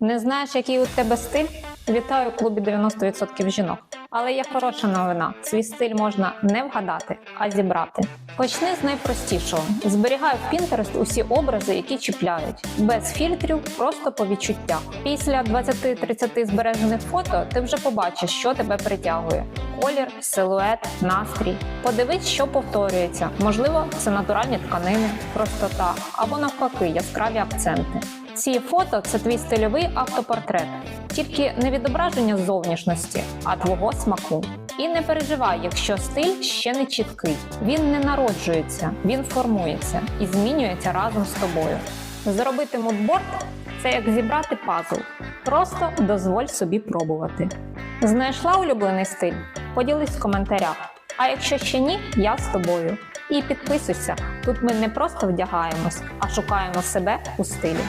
Не знаєш, який у тебе стиль? Вітаю у клубі 90% жінок. Але є хороша новина: свій стиль можна не вгадати, а зібрати. Почни з найпростішого: зберігай в Pinterest усі образи, які чіпляють, без фільтрів, просто по відчуттях. Після 20-30 збережених фото ти вже побачиш, що тебе притягує: колір, силует, настрій. Подивись, що повторюється. Можливо, це натуральні тканини, простота або навпаки яскраві акценти. Ці фото це твій стильовий автопортрет, тільки не відображення зовнішності, а твого смаку. І не переживай, якщо стиль ще не чіткий. Він не народжується, він формується і змінюється разом з тобою. Зробити мудборд це як зібрати пазл. Просто дозволь собі пробувати. Знайшла улюблений стиль? Поділись в коментарях. А якщо ще ні, я з тобою. І підписуйся, тут ми не просто вдягаємось, а шукаємо себе у стилі.